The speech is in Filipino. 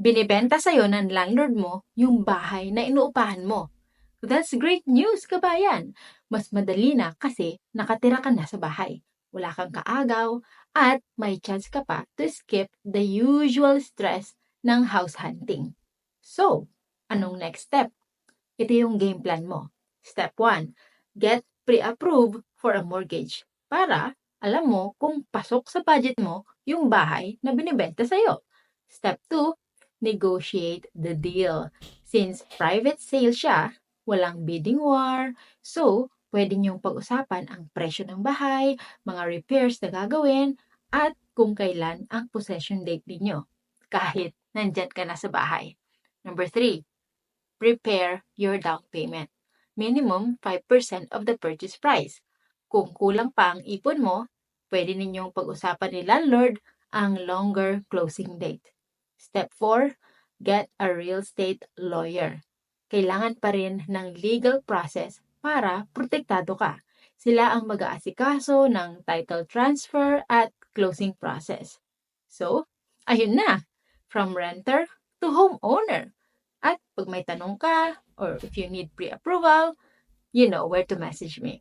binibenta sa'yo ng landlord mo yung bahay na inuupahan mo. That's great news, kabayan! Mas madali na kasi nakatira ka na sa bahay. Wala kang kaagaw at may chance ka pa to skip the usual stress ng house hunting. So, anong next step? Ito yung game plan mo. Step 1, get pre-approved for a mortgage para alam mo kung pasok sa budget mo yung bahay na binibenta sa'yo. Step 2, negotiate the deal. Since private sale siya, walang bidding war, so pwede niyong pag-usapan ang presyo ng bahay, mga repairs na gagawin, at kung kailan ang possession date ninyo, kahit nandyan ka na sa bahay. Number 3, prepare your down payment. Minimum 5% of the purchase price. Kung kulang pa ang ipon mo, pwede ninyong pag-usapan ni landlord ang longer closing date. Step 4, get a real estate lawyer. Kailangan pa rin ng legal process para protektado ka. Sila ang mag-aasikaso ng title transfer at closing process. So, ayun na, from renter to homeowner. At pag may tanong ka or if you need pre-approval, you know where to message me.